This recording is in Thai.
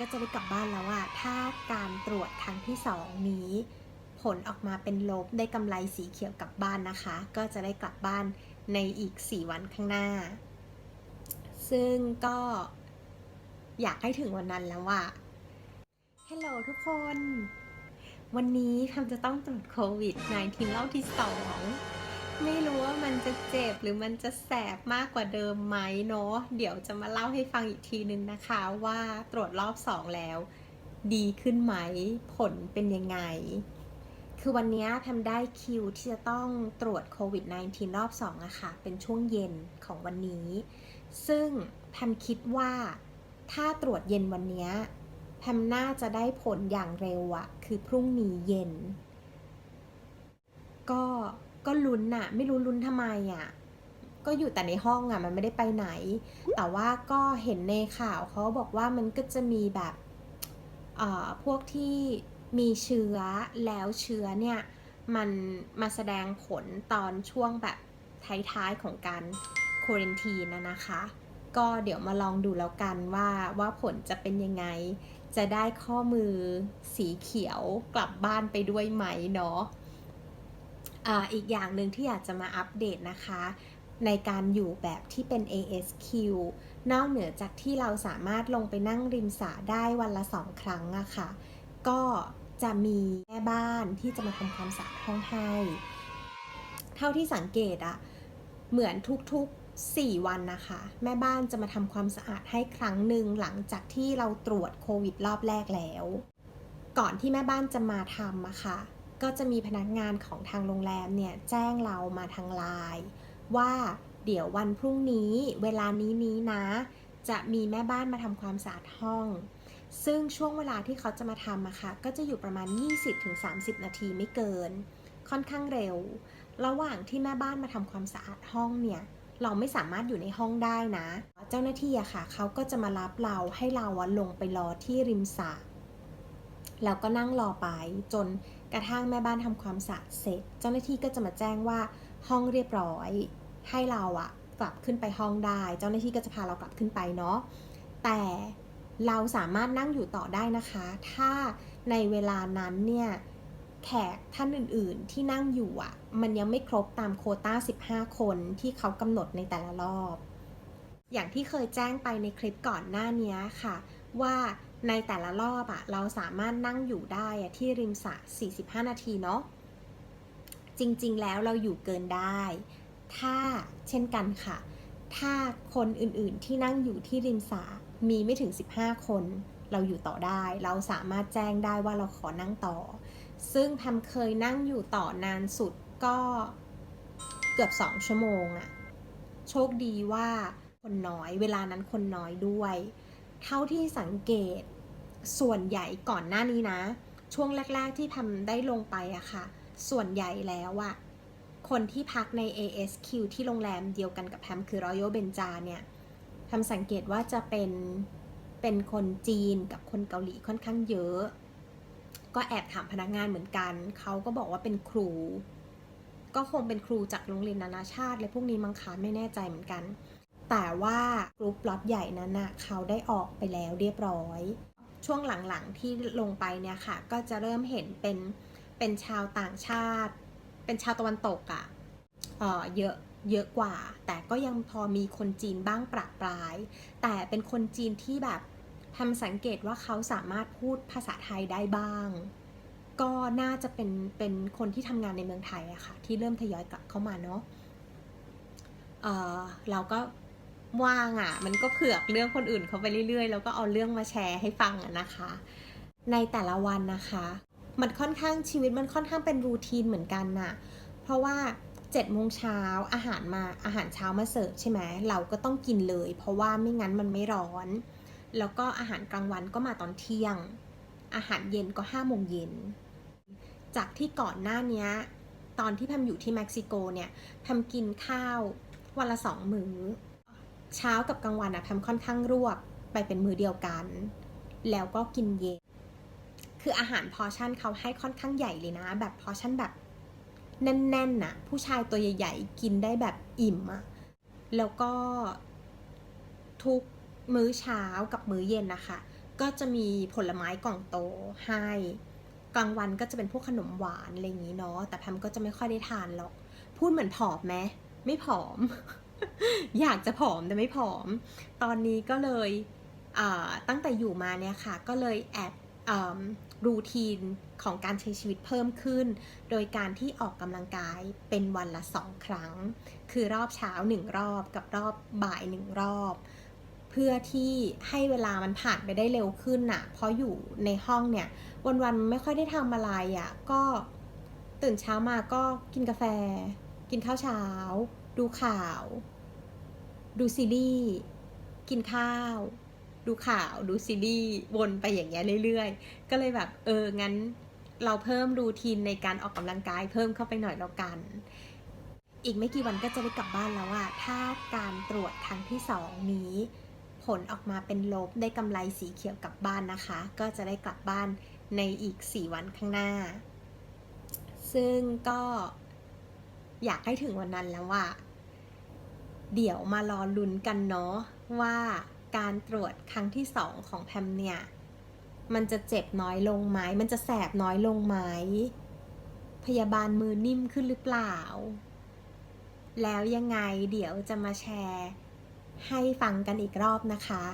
ก็จะได้กลับบ้านแล้วอะถ้าการตรวจครั้งที่สองนี้ ผลออกมาเป็นลบได้กำไรสีเขียวกลับบ้านนะคะ ก็จะได้กลับบ้านในอีก 4 วันข้างหน้า ซึ่งก็อยากให้ถึงวันนั้นแล้วอะฮัลโหลทุกคน วันนี้ทำจะต้องตรวจโควิด -19 รอบที่สอง ไม่รู้ว่ามันจะเจ็บหรือมันจะแสบมากกว่าเดิมไหมเนาะเดี๋ยวจะมาเล่าให้ฟังอีกทีนึงนะคะว่าตรวจรอบสองแล้ว ดีขึ้นไหม ผลเป็นยังไง คือวันนี้แพมได้คิวที่จะต้องตรวจโควิด -19 รอบ2อะค่ะ เป็นช่วงเย็นของวันนี้ ซึ่งแพมคิดว่าถ้าตรวจเย็นวันนี้แพมน่าจะได้ผลอย่างเร็วอะคือพรุ่งนี้เย็น ก็ ก็ลุ้นอะไม่รู้ลุ้นทำไมอะก็อยู่แต่ในห้องอะ มันไม่ได้ไปไหน แต่ว่าก็เห็นในข่าวเขาบอกว่ามันก็จะมีแบบเอ่อพวกที่มีเชื้อแล้วเชื้อเนี่ย มันมาแสดงผลตอนช่วงแบบท้ายๆของการโควิดทีนะนะคะ ก็เดี๋ยวมาลองดูแล้วกันว่าว่าผลจะเป็นยังไง จะได้ข้อมือสีเขียวกลับบ้านไปด้วยไหมเนาะ อีกอย่างหนึ่งที่อยากจะมาอัปเดตนะคะ ในการอยู่แบบที่เป็น ASQ นอกเหนือจากที่เราสามารถลงไปนั่งริมสระได้วันละสองครั้งอะค่ะ ก็จะมีแม่บ้านที่จะมาทำความสะอาดห้องให้ เท่าที่สังเกตอะเหมือนทุกๆ4 วันนะคะ แม่บ้านจะมาทำความสะอาดให้ครั้งหนึ่งหลังจากที่เราตรวจโควิดรอบแรกแล้ว ก่อนที่แม่บ้านจะมาทำอะค่ะ ก็จะมีพนักงานของทางโรงแรมเนี่ยแจ้งเรามาทางไลน์ว่าเดี๋ยววันพรุ่งนี้เวลานี้นี้นะ จะมีแม่บ้านมาทำความสะอาดห้อง ซึ่งช่วงเวลาที่เขาจะมาทำอะค่ะก็จะอยู่ประมาณ 20-30 นาทีไม่เกิน ค่อนข้างเร็ว ระหว่างที่แม่บ้านมาทำความสะอาดห้องเนี่ยเราไม่สามารถอยู่ในห้องได้นะ เจ้าหน้าที่อะค่ะเขาก็จะมารับเราให้เราลงไปรอที่ริมสระแล้วก็นั่งรอไปจน กระทั่งแม่บ้านทำความสะอาดเสร็จ เจ้าหน้าที่ก็จะมาแจ้งว่าห้องเรียบร้อย ให้เราอะกลับขึ้นไปห้องได้ เจ้าหน้าที่ก็จะพาเรากลับขึ้นไปเนาะแต่เราสามารถนั่งอยู่ต่อได้นะคะ ถ้าในเวลานั้นเนี่ยแขกท่านอื่น ๆ ที่นั่งอยู่อะมันยังไม่ครบตามโคต้า 15 คนที่เขากำหนดในแต่ละรอบ อย่างที่เคยแจ้งไปในคลิปก่อนหน้านี้ค่ะ ว่า ในแต่ละรอบอะเราสามารถนั่งอยู่ได้ที่ริมสระ45 นาทีเนาะจริงๆ แล้วเราอยู่เกินได้ ถ้าเช่นกันค่ะ ถ้าคนอื่นๆที่นั่งอยู่ที่ริมสระมีไม่ถึง 15 คน เราอยู่ต่อได้ เราสามารถแจ้งได้ว่าเราขอนั่งต่อ ซึ่งแพมเคยนั่งอยู่ต่อนานสุดก็เกือบ 2 ชั่วโมงอะโชคดีว่าคนน้อย เวลานั้นคนน้อยด้วย เท่าที่สังเกตส่วนใหญ่ก่อนหน้านี้นะ ช่วงแรก ๆที่แพมได้ลงไปอะค่ะ ส่วนใหญ่แล้วอะคนที่พักใน ASQ ที่โรงแรมเดียวกันกับแพมคือ Royal b e n j a เนี่ยแพมสังเกตว่าจะเป็นเป็นคนจีนกับคนเกาหลีค่อนข้างเยอะ ก็แอบถามพนักงานเหมือนกัน เขาก็บอกว่าเป็นครู ก็คงเป็นครูจากโรงเรียนนานาชาติเลยพวกนี้มังคะไม่แน่ใจเหมือนกัน แต่ว่ากรุ๊ปล็อตใหญ่นั้นน่ะเขาได้ออกไปแล้วเรียบร้อย ช่วงหลังๆที่ลงไปเนี่ยค่ะ ก็จะเริ่มเห็นเป็นเป็นชาวต่างชาติ เป็นชาวตะวันตกอะ่ะเออเยอะเยอะกว่า แต่ก็ยังพอมีคนจีนบ้างประปราย แต่เป็นคนจีนที่แบบทำสังเกตว่าเขาสามารถพูดภาษาไทยได้บ้าง ก็น่าจะเป็นเป็นคนที่ทำงานในเมืองไทยอะค่ะ ที่เริ่มทยอยกลับเข้ามาเนาะเออเราก็ ว่างอะ่ะ มันก็เผือกเรื่องคนอื่นเขาไปเรื่อยๆ แล้วก็เอาเรื่องมาแชร์ให้ฟังอะนะคะ ในแต่ละวันนะคะ มันค่อนข้างชีวิตมันค่อนข้างเป็นรูทีนเหมือนกันน่ะ เพราะว่า7จ็ดโมงเช้าอาหารมาอาหารเช้ามาเสิร์ฟใช่ไหมเราก็ต้องกินเลย เพราะว่าไม่งั้นมันไม่ร้อน แล้วก็อาหารกลางวันก็มาตอนเที่ยง อาหารเย็นก็ห้าโมงเย็นจากที่ก่อนหน้านี้ตอนที่แพมอยู่ที่เม็กซิโกเนี่ยแพมกินข้าววันละสองมื้อ เช้ากับกลางวันอะแพมค่อนข้างรวบไปเป็นมือเดียวกัน แล้วก็กินเย็น คืออาหารพอชั่นเขาให้ค่อนข้างใหญ่เลยนะ แบบพอชั่นแบบแน่นๆน่ะ ผู้ชายตัวใหญ่ๆ กินได้แบบอิ่มอะแล้วก็ทุกมื้อเช้ากับมื้อเย็นนะคะ ก็ก็จะมีผลไม้กล่องโตให้ กลางวันก็จะเป็นพวกขนมหวานอะไรอย่างนี้เนาะ แต่แพมก็จะไม่ค่อยได้ทานหรอก พูดเหมือนผอมไหม ไม่ผอม อยากจะผอมแต่ไม่ผอม ตอนนี้ก็เลยตั้งแต่อยู่มาเนี่ยค่ะ ก็เลยแอบรูทีนของการใช้ชีวิตเพิ่มขึ้น โดยการที่ออกกำลังกายเป็นวันละสองครั้ง คือรอบเช้าหนึ่งรอบกับรอบบ่ายหนึ่งรอบ เพื่อที่ให้เวลามันผ่านไปได้เร็วขึ้นน่ะ เพราะอยู่ในห้องเนี่ย วันๆไม่ค่อยได้ทำอะไรอะ่ะ ก็ตื่นเช้ามาก็กินกาแฟ กินข้าวเช้า ดูข่าว ดูซีรีส์กินข้าว ดูข่าว ดูซีรีส์วนไปอย่างเงี้ยเรื่อยๆ ก็เลยแบบ เออ งั้นเราเพิ่มรูทีนในการออกกำลังกายเพิ่มเข้าไปหน่อยแล้วกัน อีกไม่กี่วันก็จะได้กลับบ้านแล้วอะถ้าการตรวจครั้งที่สองนี้ ผลออกมาเป็นลบได้กำไรสีเขียวกลับบ้านนะคะ ก็จะได้กลับบ้านในอีก 4 วันข้างหน้า ซึ่งก็ อยากให้ถึงวันนั้นแล้วว่า เดี๋ยวมารอลุ้นกันเนาะว่าการตรวจครั้งที่สองของแพมเนี่ย มันจะเจ็บน้อยลงไหมมันจะแสบน้อยลงไหมพยาบาลมือนิ่มขึ้นหรือเปล่า แล้วยังไงเดี๋ยวจะมาแชร์ให้ฟังกันอีกรอบนะคะ